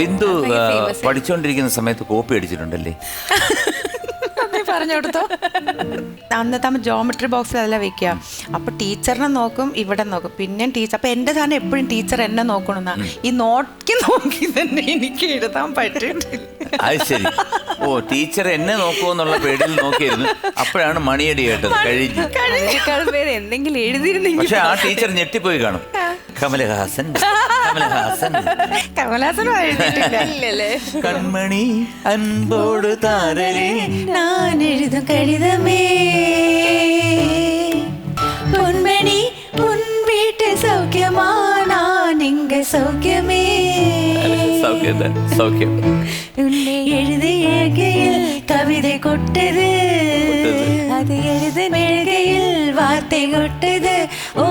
ബിന്ദു പഠിച്ചുകൊണ്ടിരിക്കുന്ന സമയത്ത് കോപ്പി അടിച്ചിട്ടുണ്ടല്ലേ? പറഞ്ഞു കൊടുത്തോ അന്നത്തെ നമ്മൾ ജോമെട്രി ബോക്സിൽ അതല്ല വെക്കുക അപ്പൊ ടീച്ചറിനെ നോക്കും ഇവിടെ നോക്കും. പിന്നെ ടീച്ചർ അപ്പൊ എന്റെ സാധനം എപ്പോഴും ടീച്ചർ എന്നെ നോക്കണമെന്നാ ഈ നോക്കി നോക്കി തന്നെ എനിക്ക് എഴുതാൻ പറ്റിയിട്ടില്ല. അത് ശരി. ഓ ടീച്ചർ എന്നെ നോക്കുമെന്നുള്ള പേടിയിൽ നോക്കിയിരുന്നു. അപ്പോഴാണ് മണിയടി കേട്ടത്. കഴിഞ്ഞു. എന്തെങ്കിലും എഴുതിയിരുന്നെങ്കിൽ പക്ഷെ ആ ടീച്ചർ ഞെട്ടിപ്പോയി കാണും. കമലഹാസൻ. கமலஹாசன் கமலஹாசன் கண்மணி அன்போடு தாரலே நான் எழுதும் கடிதமே பொன்மணி உன் வீட்டு சௌக்கியமா நான் இங்க சௌக்கியமே சௌக்கியம் சௌக்கியம் உன்னை எழுத இயற்கையில் கவிதை கொட்டது அது எழுத மெழுகையில் வார்த்தை கொட்டது ஓ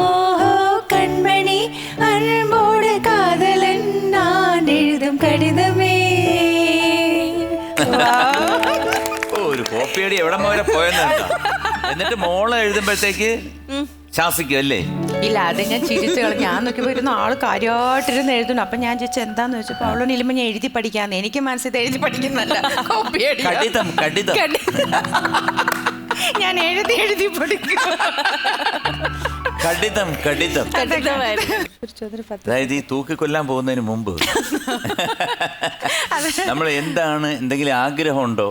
ഒരു കോപ്പിയടി എവിടെ വരെ പോയെന്ന്. എന്നിട്ട് മോൾ എഴുതുമ്പോഴത്തേക്ക് ശാസിക്കും അല്ലേ? ഇല്ല അത് ഞാൻ ചിരിച്ചു കളഞ്ഞു. ഞാൻ നോക്കിയപ്പോ ഇരുന്ന് ആൾ കാര്യമായിട്ടിരുന്ന് എഴുതുന്നു. അപ്പൊ ഞാൻ ചോദിച്ചു എന്താന്ന് ചോദിച്ചപ്പോ അവളോട് ഇല്ലുമ്പോ ഞാൻ എഴുതി പഠിക്കാന്ന്. എനിക്ക് മനസ്സിൽ എഴുതി പഠിക്കുന്നല്ല കോപ്പി അടിയാ. കടിതം കടിതം കടി- ഞാൻ എഴുതി എഴുതി പഠിക്കും. കടിതം കടിതം കഠിനമായിരുന്നു. അതായത് ഈ തൂക്കി കൊല്ലാൻ പോകുന്നതിന് മുമ്പ് നമ്മൾ എന്താണ് എന്തെങ്കിലും ആഗ്രഹം ഉണ്ടോ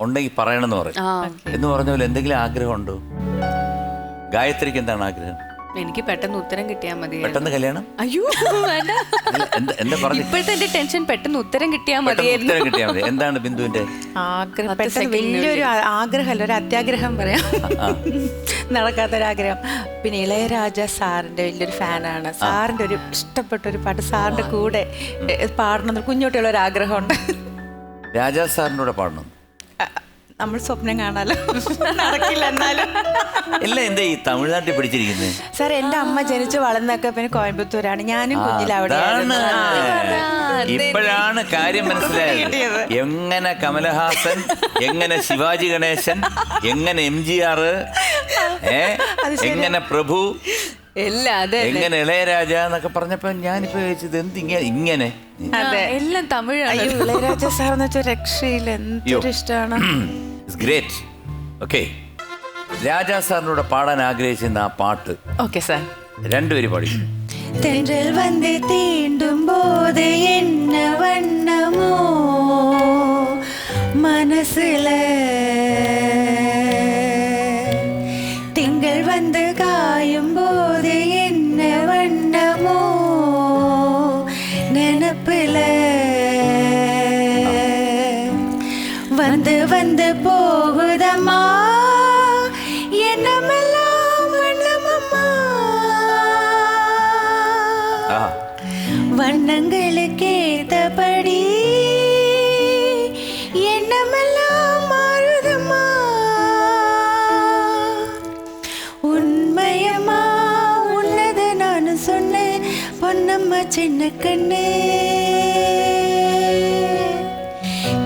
ഉണ്ടെങ്കിൽ പറയണമെന്ന് പറയും. എന്ന് പറഞ്ഞ പോലെ എന്തെങ്കിലും ആഗ്രഹം ഉണ്ടോ ഗായത്രിക്ക് എന്താണ് ആഗ്രഹം? എനിക്ക് പെട്ടെന്ന് ഉത്തരം കിട്ടിയാൽ മതി പെട്ടെന്ന് കല്യാണം? അയ്യോ വേണ്ട. എന്താ എന്താ പറഞ്ഞു? ഇപ്പോഴത്തെ എന്റെ ടെൻഷൻ പെട്ടെന്ന് ഉത്തരം കിട്ടിയാൽ മതിയായിരുന്നു. ഉത്തരം കിട്ടിയാൽ മതി. എന്താണ് ബിന്ദുവിന്റെ ആഗ്രഹം പെട്ടെന്ന് വലിയൊരു ആഗ്രഹം ആഗ്രഹമല്ല ഒരു അത്യാഗ്രഹം പറയാം. നടക്കാത്തൊരാഗ്രഹം. പിന്നെ ഇളയരാജ സാറിന്റെ വലിയൊരു ഫാനാണ്. സാറിന്റെ ഒരു ഇഷ്ടപ്പെട്ട ഒരു പാട്ട് സാറിന്റെ കൂടെ പാടണം കുഞ്ഞോട്ടുള്ള ഒരു ആഗ്രഹമുണ്ട് രാജാ സാറിന്റെ കൂടെ പാടണം. നമ്മൾ സ്വപ്നം കാണാലോ? നടക്കില്ല എന്നാലും. എല്ലാം എന്താ ഈ തമിഴ്നാട്ടിൽ പിടിച്ചിരിക്കുന്നത് സാർ എന്റെ അമ്മ ജനിച്ചു വളർന്നൊക്കെ പിന്നെ കോയമ്പത്തൂരാണ്. ഞാനും കുഞ്ഞിൽ അവിടെ അതാണ്. ഇപ്പോഴാണ് കാര്യം മനസ്സിലായത്. എങ്ങനെ കമലഹാസൻ എങ്ങനെ ശിവാജി ഗണേശൻ എങ്ങനെ എം ജി ആർ എങ്ങനെ പ്രഭു ഇല്ല അതെ എങ്ങനെ ഇളയരാജ എന്നൊക്കെ പറഞ്ഞപ്പോ ഞാനിപ്പോ ചോദിച്ചത് എന്ത് ഇങ്ങനെ? ഇങ്ങനെ എല്ലാം തമിഴാണ്. ഇളയരാജ സാർ എന്ന് രക്ഷയില്ല. എന്തൊരു ഇഷ്ടമാണ് ഗ്രേറ്റ് ഓക്കെ രാജാ സാറിനോട് പാടാൻ ആഗ്രഹിച്ചിരുന്ന ആ പാട്ട്. ഓക്കെ സാർ രണ്ടുപേര് പാടി. തെണ്ടൽ വന്ന് തീണ്ടും പോത് എന്ന വണ്ണമോ? മനസ്സിലെ வந்து வந்து போகுதம்மா. வண்ணங்களுக்கு ஏத்தபடி எண்ணமெல்லாம் மாறுதம்மா. உண்மையம்மா உன்னது நான் சொன்னேன். பொன்னம்மா சின்ன கண்ணு.